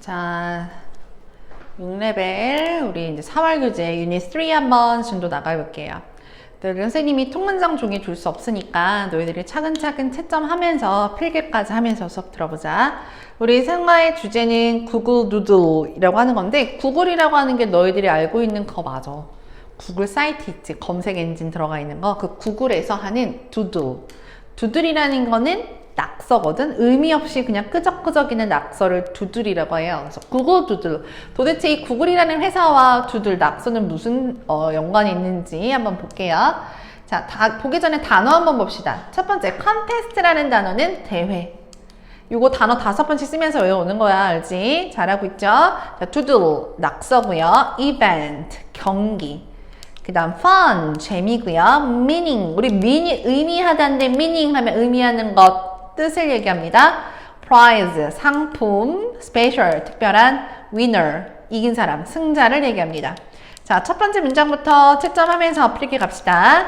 자, 6레벨 우리 이제 4월 교재 유닛 3 한번 진도 나가볼게요. 네, 선생님이 통문장 종이 줄 수 없으니까 너희들이 차근차근 채점하면서 필기까지 하면서 수업 들어보자. 우리 생과의 주제는 구글 누들이라고 하는 건데 구글이라고 하는 게 너희들이 알고 있는 거 맞아. 구글 사이트 있지 검색 엔진 들어가 있는 거 그 구글에서 하는 두들. 두들이라는 거는 낙서거든. 의미 없이 그냥 끄적끄적이는 낙서를 두들이라고 해요. 그래서 구글 두들. 도대체 이 구글이라는 회사와 두들 낙서는 무슨 어, 연관이 있는지 한번 볼게요. 자, 다, 보기 전에 단어 한번 봅시다. 첫 번째, 컨테스트라는 단어는 대회. 요거 단어 다섯 번씩 쓰면서 외워오는 거야, 알지? 잘하고 있죠? 자, 두들, 낙서고요. 이벤트, 경기. 그 다음 fun, 재미고요. meaning, 우리 meaning, 의미하다인데 meaning 하면 의미하는 것, 뜻을 얘기합니다. prize, 상품, special, 특별한 winner, 이긴 사람, 승자를 얘기합니다. 자, 첫 번째 문장부터 채점하면서 필기 갑시다.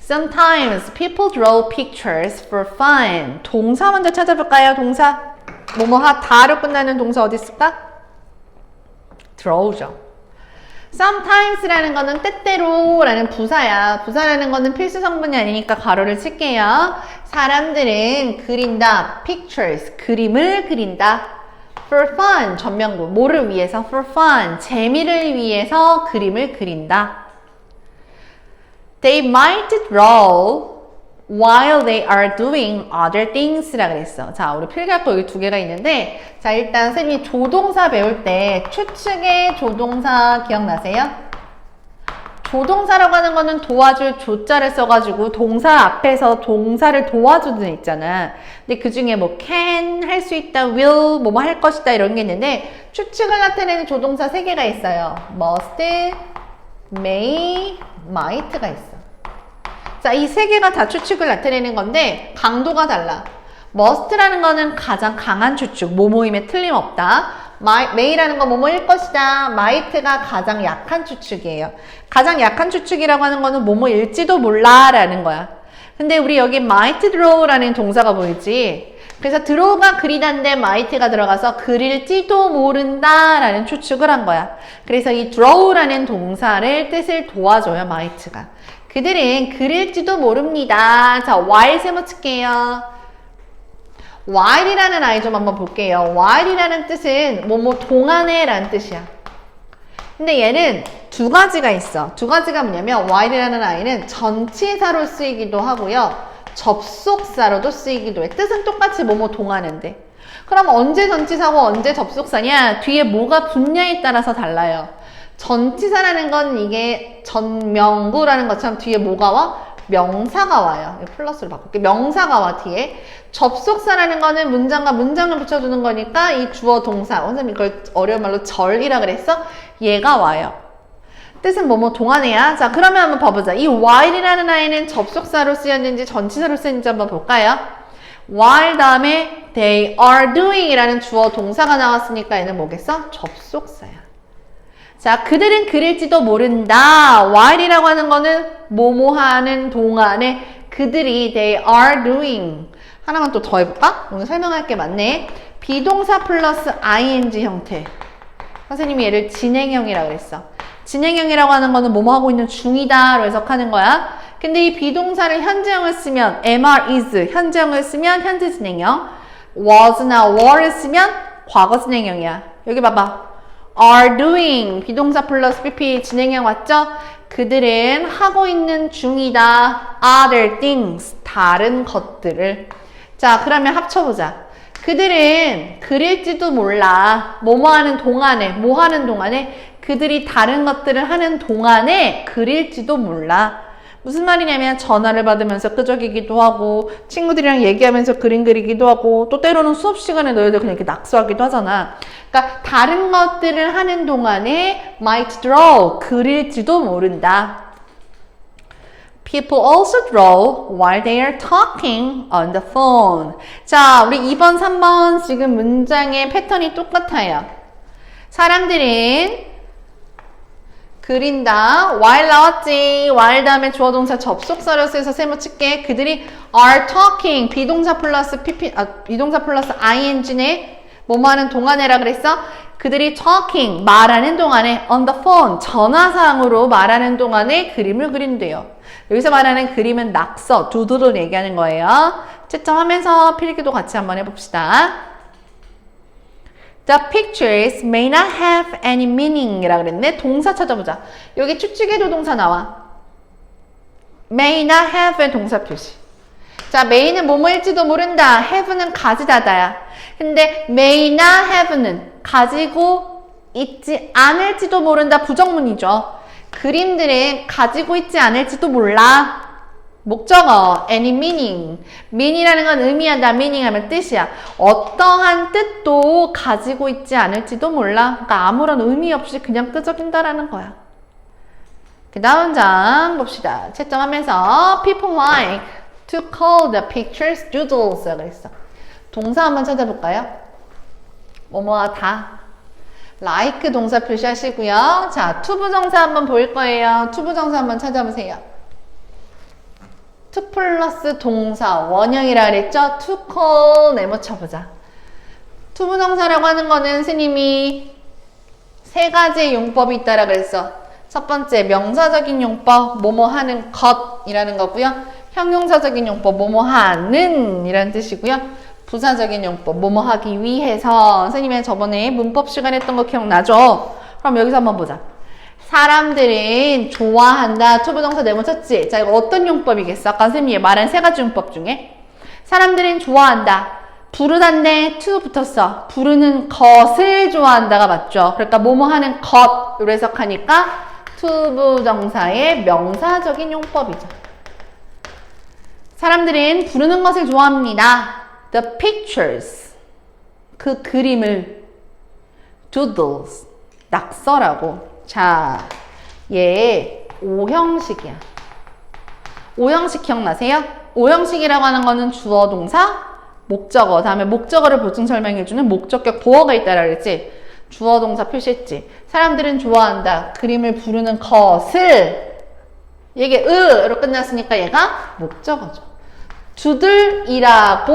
Sometimes people draw pictures for fun. 동사 먼저 찾아볼까요? 동사. 뭐뭐 하 다로 끝나는 동사 어디 있을까? draw죠. Sometimes라는 거는 때때로라는 부사야. 부사라는 거는 필수 성분이 아니니까 가로를 칠게요. 사람들은 그린다. pictures. 그림을 그린다. for fun. 전명구. 뭐를 위해서? for fun. 재미를 위해서 그림을 그린다. They might draw while they are doing other things라 그랬어. 자, 우리 필기할 거 여기 두 개가 있는데, 자, 일단 선생님이 조동사 배울 때 추측의 조동사 기억나세요? 조동사라고 하는 거는 도와줄 조자를 써가지고 동사 앞에서 동사를 도와주는 애 있잖아. 근데 그 중에 뭐 can 할 수 있다, will 뭐 뭐 할 것이다 이런 게 있는데 추측을 나타내는 조동사 세 개가 있어요. must, may, might가 있어. 자, 이 세 개가 다 추측을 나타내는 건데 강도가 달라. must라는 거는 가장 강한 추측, 뭐뭐임에 틀림없다. may라는 건 뭐뭐일 것이다. might가 가장 약한 추측이에요. 가장 약한 추측이라고 하는 거는 뭐뭐일지도 몰라라는 거야. 근데 우리 여기 might draw라는 동사가 보이지? 그래서 draw가 그리다인데 might가 들어가서 그릴지도 모른다라는 추측을 한 거야. 그래서 이 draw라는 동사를 뜻을 도와줘요, might가. 그들은 그릴지도 모릅니다. 자, while 세모 칠게요. while이라는 아이 좀 한번 볼게요. while이라는 뜻은 뭐뭐 동안에 라는 뜻이야. 근데 얘는 두 가지가 있어. 두 가지가 뭐냐면 while이라는 아이는 전치사로 쓰이기도 하고요. 접속사로도 쓰이기도 해. 뜻은 똑같이 뭐뭐 동안인데. 그럼 언제 전치사고 언제 접속사냐? 뒤에 뭐가 붙냐에 따라서 달라요. 전치사라는 건 이게 전명구라는 것처럼 뒤에 뭐가 와? 명사가 와요. 플러스로 바꿀게. 명사가 와, 뒤에. 접속사라는 거는 문장과 문장을 붙여주는 거니까 이 주어 동사. 선생님 이걸 어려운 말로 절이라 그랬어? 얘가 와요. 뜻은 뭐뭐 동안이야. 자, 그러면 한번 봐보자. 이 while이라는 아이는 접속사로 쓰였는지 전치사로 쓰였는지 한번 볼까요? while 다음에 they are doing 이라는 주어 동사가 나왔으니까 얘는 뭐겠어? 접속사야. 자, 그들은 그릴지도 모른다. while이라고 하는 거는 뭐뭐 하는 동안에 그들이 they are doing. 하나만 또 더 해볼까? 오늘 설명할 게 많네. 비동사 플러스 ing 형태. 선생님이 얘를 진행형이라고 그랬어. 진행형이라고 하는 거는 뭐뭐 하고 있는 중이다로 해석하는 거야. 근데 이 비동사를 현재형을 쓰면 mr is 현재형을 쓰면 현재 진행형 was나 were를 쓰면 과거 진행형이야. 여기 봐봐. Are doing 비동사 플러스 pp 진행형 왔죠? 그들은 하고 있는 중이다. other things 다른 것들을 자 그러면 합쳐보자. 그들은 그릴지도 몰라. 뭐뭐 하는 동안에 뭐 하는 동안에 그들이 다른 것들을 하는 동안에 그릴지도 몰라. 무슨 말이냐면 전화를 받으면서 끄적이기도 하고 친구들이랑 얘기하면서 그림 그리기도 하고 또 때로는 수업 시간에 너희들 그냥 이렇게 낙서하기도 하잖아. 그러니까 다른 것들을 하는 동안에 might draw 그릴지도 모른다. People also draw while they are talking on the phone. 자, 우리 2번, 3번 지금 문장의 패턴이 똑같아요. 사람들은 그린다. while 나왔지. while 다음에 주어 동사 접속사로 쓰여서 세모 칠게. 그들이 are talking. 비동사 플러스 pp, 아, 비동사 플러스 ing네. 뭐뭐 하는 동안에라 그랬어? 그들이 talking, 말하는 동안에 on the phone, 전화상으로 말하는 동안에 그림을 그린대요. 여기서 말하는 그림은 낙서, 두두를 얘기하는 거예요. 채점하면서 필기도 같이 한번 해봅시다. The pictures may not have any meaning 이라 그랬네. 동사 찾아보자. 여기 추측에도 동사 나와. may not have의 동사 표시. 자, may는 뭐뭐일지도 모른다. have는 가지다다야. 근데 may not have는 가지고 있지 않을지도 모른다. 부정문이죠. 그림들은 가지고 있지 않을지도 몰라. 목적어 any meaning. mean이라는 건 의미한다. meaning 하면 뜻이야. 어떠한 뜻도 가지고 있지 않을지도 몰라. 그러니까 아무런 의미 없이 그냥 끄적인다라는 거야. 그 다음 장 봅시다. 채점하면서 people like to call the pictures doodles 그랬어. 동사 한번 찾아볼까요? 뭐뭐하다. like 동사 표시하시고요. 자, 투부정사 한번 볼 거예요. 투부정사 한번 찾아보세요. To 플러스 동사 원형이라 그랬죠? to call 네모 쳐보자. 투부정사라고 하는 거는 스님이 세 가지의 용법이 있다라 그랬어. 첫 번째 명사적인 용법 뭐뭐 하는 것이라는 거고요. 형용사적인 용법 뭐뭐 하는 이라는 뜻이고요. 부사적인 용법 뭐뭐 하기 위해서 선생님이 저번에 문법 시간 했던 거 기억나죠? 그럼 여기서 한번 보자. 사람들은 좋아한다. 투부정사 네모 쳤지? 자, 이거 어떤 용법이겠어? 아까 선생님이 말한 세 가지 용법 중에. 사람들은 좋아한다. 부르다인데 to 붙었어. 부르는 것을 좋아한다가 맞죠? 그러니까 뭐뭐 하는 것으로 해석하니까 투부정사의 명사적인 용법이죠. 사람들은 부르는 것을 좋아합니다. The pictures. 그 그림을 doodles. 낙서라고. 자, 얘 오형식이야. 오형식 기억나세요? 오형식이라고 하는 거는 주어 동사, 목적어, 다음에 목적어를 보충 설명해주는 목적격 보어가 있다라 그랬지? 주어 동사 표시했지? 사람들은 좋아한다. 그림을 부르는 것을 이게 으로 끝났으니까 얘가 목적어죠. 두들이라고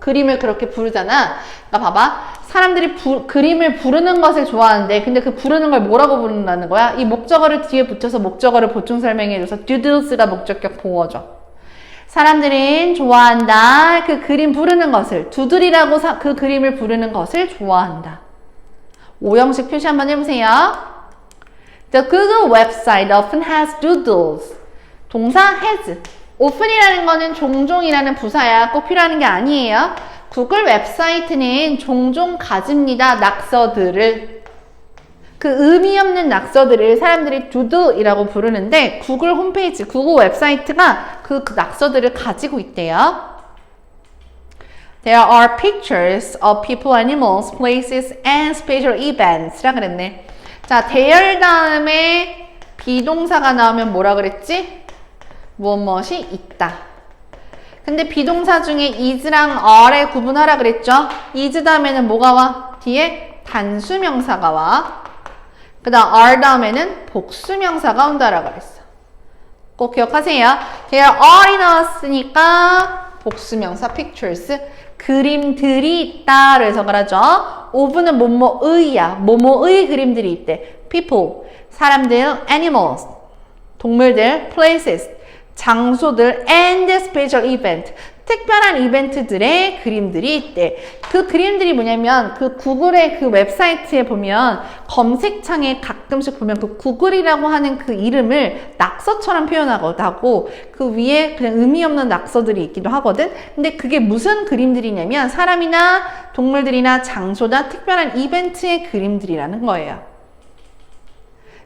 그림을 그렇게 부르잖아. 그러니까 봐봐. 사람들이 부, 그림을 부르는 것을 좋아하는데 근데 그 부르는 걸 뭐라고 부른다는 거야? 이 목적어를 뒤에 붙여서 목적어를 보충 설명해줘서 doodles가 목적격 보어죠. 사람들은 좋아한다. 그 그림 부르는 것을 두들이라고 사, 그 그림을 부르는 것을 좋아한다. 오형식 표시 한번 해보세요. The Google website often has doodles. 동사 has. Often이라는 거는 종종이라는 부사야. 꼭 필요한 게 아니에요. 구글 웹사이트는 종종 가집니다. 낙서들을. 그 의미 없는 낙서들을 사람들이 doodle이라고 부르는데 구글 홈페이지, 구글 웹사이트가 그 낙서들을 가지고 있대요. There are pictures of people, animals, places, and special events. 라 그랬네. 자, 대열 다음에 비동사가 나오면 뭐라 그랬지? 무엇무엇이 있다. 근데 비동사 중에 is랑 are의 구분하라 그랬죠? is 다음에는 뭐가 와? 뒤에 단수명사가 와. 그 다음 are 다음에는 복수명사가 온다라고 그랬어. 꼭 기억하세요. There are이 나왔으니까 복수명사 pictures. 그림들이 있다. 그래서 그러죠. of는 뭐뭐의야. 뭐뭐의 그림들이 있대. people. 사람들, animals. 동물들, places. 장소들 and special event 특별한 이벤트들의 그림들이 있대. 그 그림들이 뭐냐면 그 구글의 그 웹사이트에 보면 검색창에 가끔씩 보면 그 구글이라고 하는 그 이름을 낙서처럼 표현하고 그 위에 그냥 의미 없는 낙서들이 있기도 하거든. 근데 그게 무슨 그림들이냐면 사람이나 동물들이나 장소나 특별한 이벤트의 그림들이라는 거예요.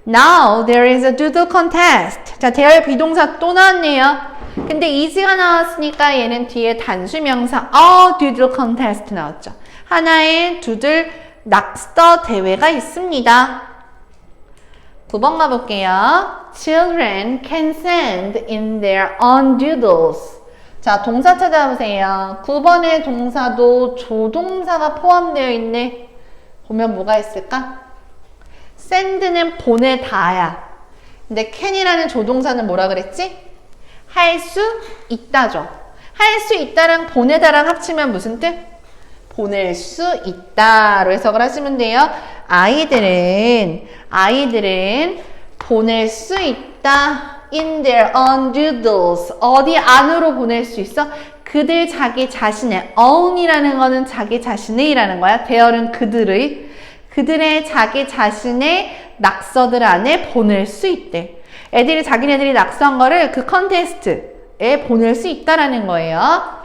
Now there is a doodle contest. 자, 대열 비동사 또 나왔네요. 근데 is가 나왔으니까 얘는 뒤에 단수명사 a doodle contest 나왔죠. 하나의 두들 낙서 대회가 있습니다. 9번 가볼게요. Children can send in their own doodles. 자, 동사 찾아보세요. 9번의 동사도 조동사가 포함되어 있네. 보면 뭐가 있을까? Send는 보내다야. 근데 can이라는 조동사는 뭐라 그랬지? 할 수 있다죠. 할 수 있다랑 보내다랑 합치면 무슨 뜻? 보낼 수 있다로 해석을 하시면 돼요. 아이들은 아이들은 보낼 수 있다. in their own doodles 어디 안으로 보낼 수 있어? 그들 자기 자신의 own이라는 거는 자기 자신의라는 거야. there은 그들의 그들의 자기 자신의 낙서들 안에 보낼 수 있대. 애들이 자기네들이 낙서한 거를 그 컨테스트에 보낼 수 있다라는 거예요.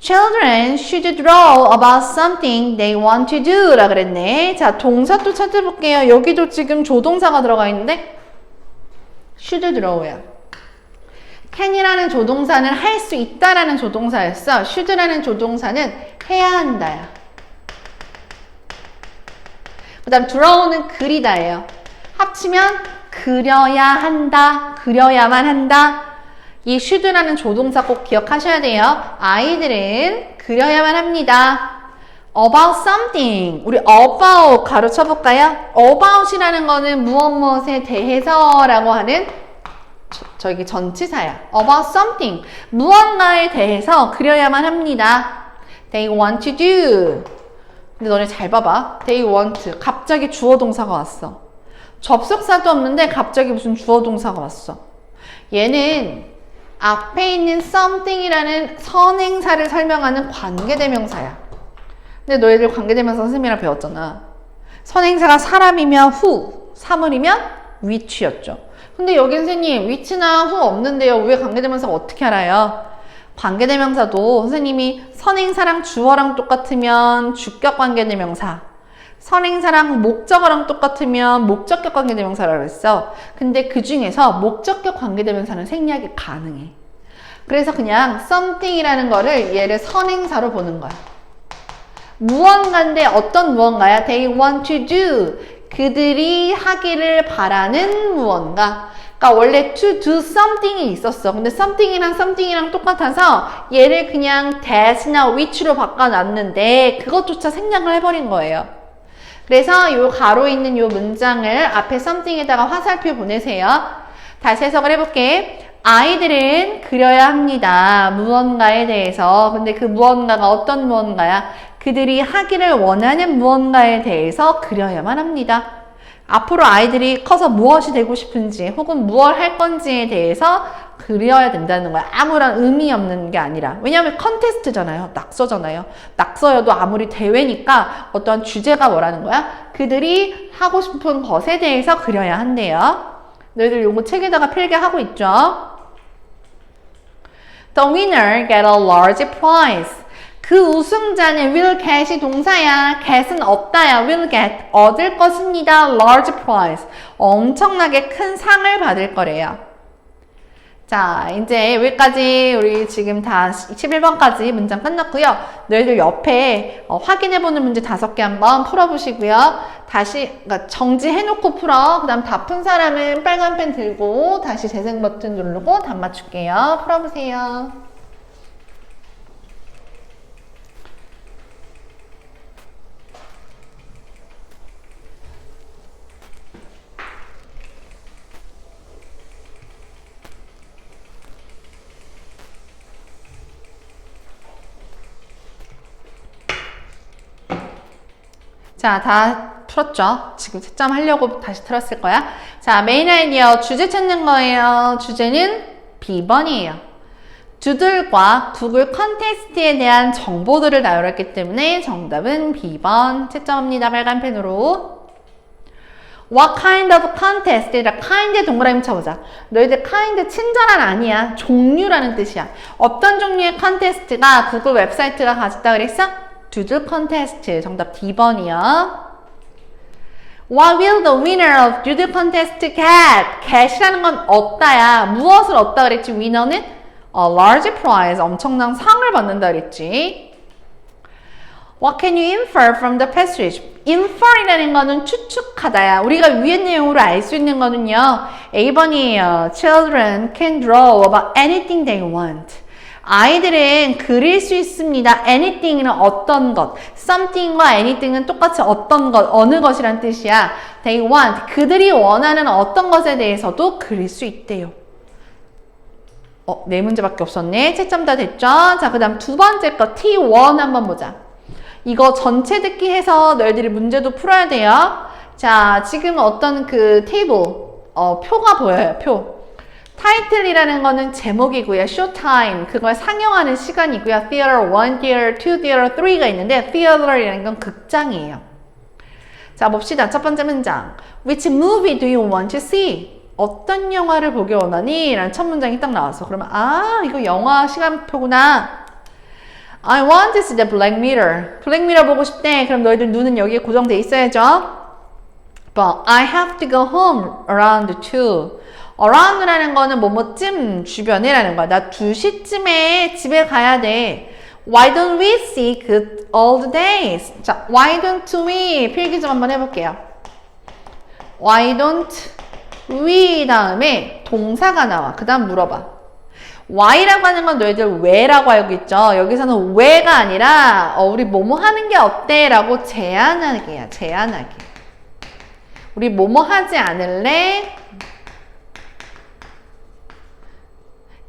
Children should draw about something they want to do 라 그랬네. 자, 동사 또 찾아볼게요. 여기도 지금 조동사가 들어가 있는데 should draw야. can이라는 조동사는 할 수 있다라는 조동사였어. should라는 조동사는 해야 한다야. 그 다음 draw는 그리다예요. 합치면 그려야 한다, 그려야만 한다. 이 should라는 조동사 꼭 기억하셔야 돼요. 아이들은 그려야만 합니다. about something. 우리 about 가로쳐 볼까요? about이라는 거는 무엇 무엇에 대해서라고 하는 저, 저기 전치사야. about something. 무언가에 대해서 그려야만 합니다. They want to do. 근데 너네 잘 봐봐. They want. 갑자기 주어 동사가 왔어. 접속사도 없는데 갑자기 무슨 주어 동사가 왔어. 얘는 앞에 있는 something이라는 선행사를 설명하는 관계대명사야. 근데 너희들 관계대명사 선생님이랑 배웠잖아. 선행사가 사람이면 who, 사물이면 which였죠. 근데 여기 선생님 which나 who 없는데요. 왜 관계대명사가 어떻게 알아요? 관계대명사도 선생님이 선행사랑 주어랑 똑같으면 주격 관계대명사 선행사랑 목적어랑 똑같으면 목적격 관계대명사라고 했어. 근데 그 중에서 목적격 관계대명사는 생략이 가능해. 그래서 그냥 something이라는 거를 얘를 선행사로 보는 거야. 무언가인데 어떤 무언가야? They want to do. 그들이 하기를 바라는 무언가. 그러니까 원래 to do something이 있었어. 근데 something이랑 something이랑 똑같아서 얘를 그냥 that나 which로 바꿔놨는데 그것조차 생략을 해버린 거예요. 그래서 요 가로 있는 요 문장을 앞에 something에다가 화살표 보내세요. 다시 해석을 해볼게. 아이들은 그려야 합니다. 무언가에 대해서. 근데 그 무언가가 어떤 무언가야? 그들이 하기를 원하는 무언가에 대해서 그려야만 합니다. 앞으로 아이들이 커서 무엇이 되고 싶은지 혹은 무엇 할 건지에 대해서 그려야 된다는 거야. 아무런 의미 없는 게 아니라. 왜냐하면 컨테스트잖아요. 낙서잖아요. 낙서여도 아무리 대회니까 어떠한 주제가 뭐라는 거야? 그들이 하고 싶은 것에 대해서 그려야 한대요. 너희들 요거 책에다가 필기하고 있죠? The winner get a large prize. 그 우승자는 will get이 동사야. get은 얻다야. will get. 얻을 것입니다. large prize. 엄청나게 큰 상을 받을 거래요. 자, 이제 여기까지 우리 지금 다 11번까지 문장 끝났고요. 너희들 옆에 어, 확인해보는 문제 다섯 개 한번 풀어보시고요. 다시 그러니까 정지해놓고 풀어. 그 다음 다 푼 사람은 빨간 펜 들고 다시 재생 버튼 누르고 답 맞출게요. 풀어보세요. 자, 다 풀었죠? 지금 채점 하려고 다시 틀었을 거야. 자, 메인 아이디어 주제 찾는 거예요. 주제는 B번이에요. 두들과 구글 컨테스트에 대한 정보들을 나열했기 때문에 정답은 B번 채점합니다. 빨간 펜으로. What kind of contest? 라 kind의 동그라미 쳐보자. 너희들 kind 친절한 아니야. 종류라는 뜻이야. 어떤 종류의 컨테스트가 구글 웹사이트가 가졌다 그랬어? 두들 컨테스트. 정답 D번이요. What will the winner of doodle contest get? get이라는 건 얻다야. 무엇을 얻다 그랬지? 위너는 a large prize. 엄청난 상을 받는다 그랬지. What can you infer from the passage? infer이라는 거는 추측하다야. 우리가 위의 내용으로 알 수 있는 거는요. A번이에요. Children can draw about anything they want. 아이들은 그릴 수 있습니다. anything은 어떤 것, something과 anything은 똑같이 어떤 것, 어느 것이란 뜻이야. They want, 그들이 원하는 어떤 것에 대해서도 그릴 수 있대요. 어, 네 문제밖에 없었네. 채점 다 됐죠? 자, 그 다음 두 번째 거 T1 한번 보자. 이거 전체 듣기 해서 너희들이 문제도 풀어야 돼요. 자, 지금 어떤 그 테이블, 어, 표가 보여요, 표. 타이틀이라는 거는 제목이고요. 쇼타임, 그걸 상영하는 시간이고요. theater 1, theater 2, theater 3가 있는데 theater이라는 건 극장이에요. 자, 봅시다. 첫 번째 문장. Which movie do you want to see? 어떤 영화를 보기 원하니? 라는 첫 문장이 딱 나왔어. 그러면 아, 이거 영화 시간표구나. I want to see the Black Mirror. Black Mirror 보고 싶대. 그럼 너희들 눈은 여기에 고정돼 있어야죠. But I have to go home around 2. Around라는 거는 뭐뭐쯤 주변이라는 거야. 나 2시쯤에 집에 가야 돼. Why don't we see good old days? 자, why don't we? 필기 좀 한번 해볼게요. Why don't we 다음에 동사가 나와. 그 다음 물어봐. why라고 하는 건 너희들 왜라고 알고 있죠? 여기서는 왜가 아니라 어, 우리 뭐뭐 하는 게 어때? 라고 제안하기야. 제안하기. 우리 뭐뭐 하지 않을래?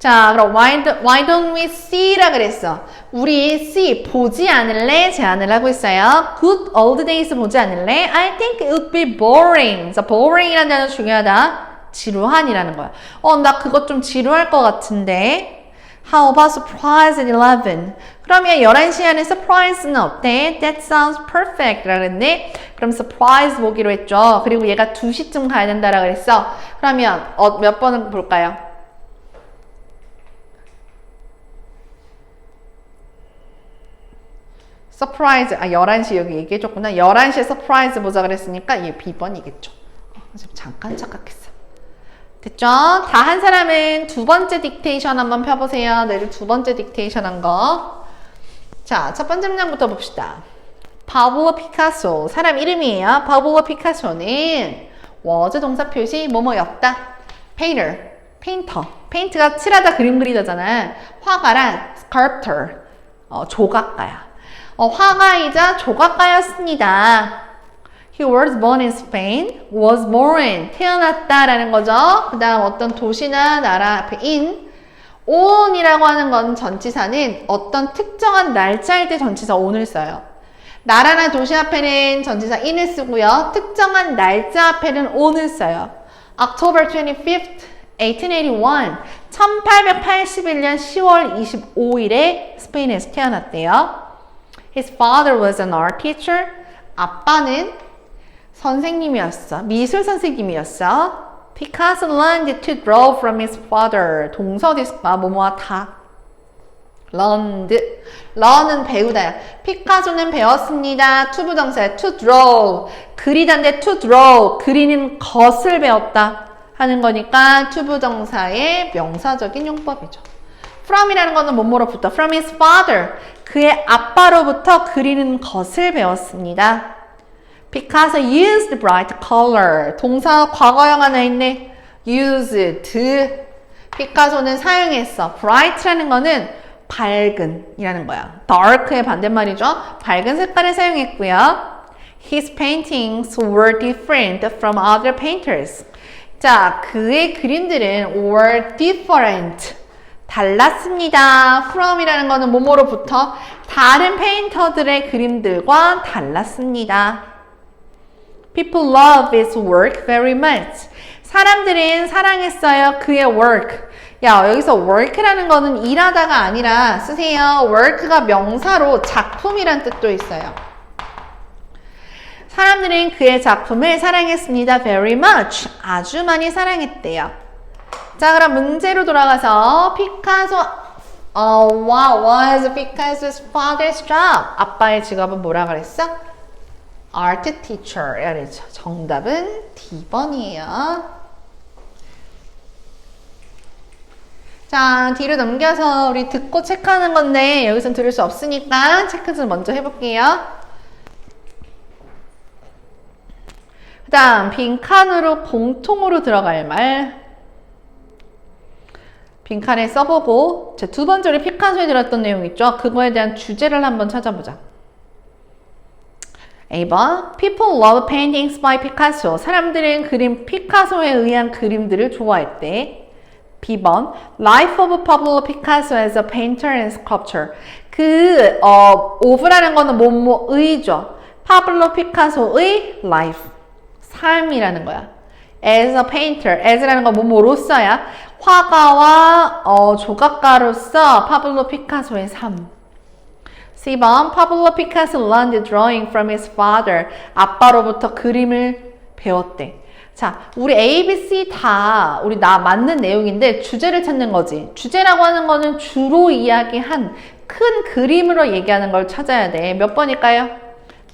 자, 그럼 why, do, why don't we see라 그랬어. 우리 see 보지 않을래? 제안을 하고 있어요. Good old days 보지 않을래? I think it would be boring. 자, boring이라는 단어 중요하다. 지루한이라는 거야. 어, 나 그것 좀 지루할 것 같은데. How about surprise at 11? 그러면 11시에 하는 surprise는 어때? That sounds perfect. 라 그랬네. 그럼 surprise 보기로 했죠. 그리고 얘가 2시쯤 가야 된다라 그랬어. 그러면 어, 몇 번을 볼까요? 서프라이즈, 아, 11시 여기 얘기해줬구나. 11시에 서프라이즈 보자 그랬으니까 얘 B번이겠죠. 잠깐 착각했어. 됐죠? 다 한 사람은 두 번째 딕테이션 한번 펴보세요. 내일 두 번째 딕테이션 한 거. 자, 첫 번째 문장부터 봅시다. 파블로 피카소, 사람 이름이에요. 파블로 피카소는 was 동사 표시 뭐뭐였다. painter, 페인터. 페인트가 칠하다 그림 그리다잖아. 화가란 sculptor, 어, 조각가야. 어, 화가이자 조각가였습니다. He was born in Spain. Was born. 태어났다라는 거죠. 그 다음 어떤 도시나 나라 앞에 in. on이라고 하는 건 전치사는 어떤 특정한 날짜일 때 전치사 on을 써요. 나라나 도시 앞에는 전치사 in을 쓰고요. 특정한 날짜 앞에는 on을 써요. October 25th, 1881. 1881년 10월 25일에 스페인에서 태어났대요. His father was an art teacher. 아빠는 선생님이었어. 미술 선생님이었어. Picasso learned to draw from his father. 있을까? 뭐뭐와 다. learned. learn은 배우다. 피카소는 배웠습니다. 투부정사 to draw. 그리다인데 to draw. 그리는 것을 배웠다. 하는 거니까 투부정사의 명사적인 용법이죠. From이라는 거는 뭐뭐로부터 from his father. 그의 아빠로부터 그리는 것을 배웠습니다. Picasso used bright color. 동사 과거형 하나 있네. used. 피카소는 사용했어. bright라는 거는 밝은 이라는 거야. dark의 반대말이죠. 밝은 색깔을 사용했고요. His paintings were different from other painters. 자, 그의 그림들은 were different. 달랐습니다. from이라는 거는 뭐뭐로부터 다른 페인터들의 그림들과 달랐습니다. People love his work very much. 사람들은 사랑했어요. 그의 work. 야, 여기서 work라는 거는 일하다가 아니라 쓰세요. work가 명사로 작품이란 뜻도 있어요. 사람들은 그의 작품을 사랑했습니다. very much. 아주 많이 사랑했대요. 자, 그럼 문제로 돌아가서 피카소 어, what was Picasso's father's job? 아빠의 직업은 뭐라 그랬어? art teacher. 정답은 D번이에요. 자, 뒤로 넘겨서 우리 듣고 체크하는 건데 여기선 들을 수 없으니까 체크 좀 먼저 해볼게요. 그 다음 빈칸으로 공통으로 들어갈 말 빈칸에 써보고 제 두 번째 우리 피카소에 들었던 내용 있죠? 그거에 대한 주제를 한번 찾아보자. A번 People love paintings by Picasso. 사람들은 그림 피카소에 의한 그림들을 좋아했대. B번 Life of Pablo Picasso as a painter and sculptor. 그, 어, 오브라는 거는 뭐뭐의죠. 파블로 피카소의 life. 삶이라는 거야. as a painter. as라는 건 뭐뭐로서야. 화가와 어, 조각가로서 파블로 피카소의 삶. C번 파블로 피카소 learned drawing from his father. 아빠로부터 그림을 배웠대. 자, 우리 A, B, C 다 우리 나 맞는 내용인데 주제를 찾는 거지. 주제라고 하는 거는 주로 이야기한 큰 그림으로 얘기하는 걸 찾아야 돼. 몇 번일까요?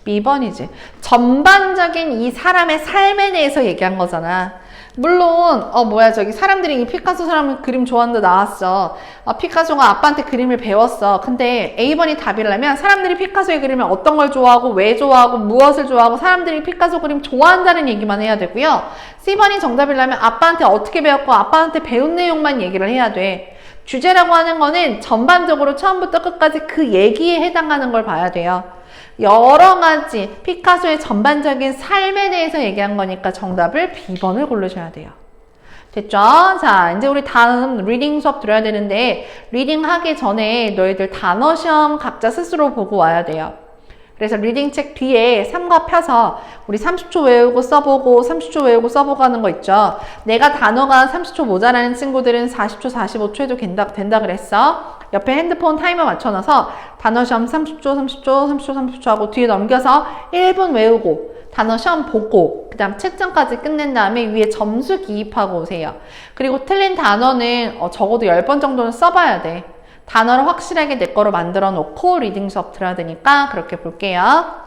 B번이지. 전반적인 이 사람의 삶에 대해서 얘기한 거잖아. 물론 어 뭐야 저기 사람들이 이 피카소 사람 그림 좋아하는데 나왔어. 어, 피카소가 아빠한테 그림을 배웠어. 근데 A번이 답이라면 사람들이 피카소의 그림을 어떤 걸 좋아하고 왜 좋아하고 무엇을 좋아하고 사람들이 피카소 그림 좋아한다는 얘기만 해야 되고요. C번이 정답이라면 아빠한테 어떻게 배웠고 아빠한테 배운 내용만 얘기를 해야 돼. 주제라고 하는 거는 전반적으로 처음부터 끝까지 그 얘기에 해당하는 걸 봐야 돼요. 여러 가지 피카소의 전반적인 삶에 대해서 얘기한 거니까 정답을 B번을 고르셔야 돼요. 됐죠? 자, 이제 우리 다음 리딩 수업 들어야 되는데 리딩 하기 전에 너희들 단어 시험 각자 스스로 보고 와야 돼요. 그래서 리딩 책 뒤에 삼과 펴서 우리 30초 외우고 써보고 30초 외우고 써보고 하는 거 있죠. 내가 단어가 30초 모자라는 친구들은 40초, 45초에도 된다, 된다 그랬어. 옆에 핸드폰 타이머 맞춰놔서 단어 시험 30초, 30초, 30초, 30초 하고 뒤에 넘겨서 1분 외우고 단어 시험 보고 그 다음 채점까지 끝낸 다음에 위에 점수 기입하고 오세요. 그리고 틀린 단어는 어, 적어도 10번 정도는 써봐야 돼. 단어를 확실하게 내 거로 만들어 놓고 리딩 수업 들어야 되니까 그렇게 볼게요.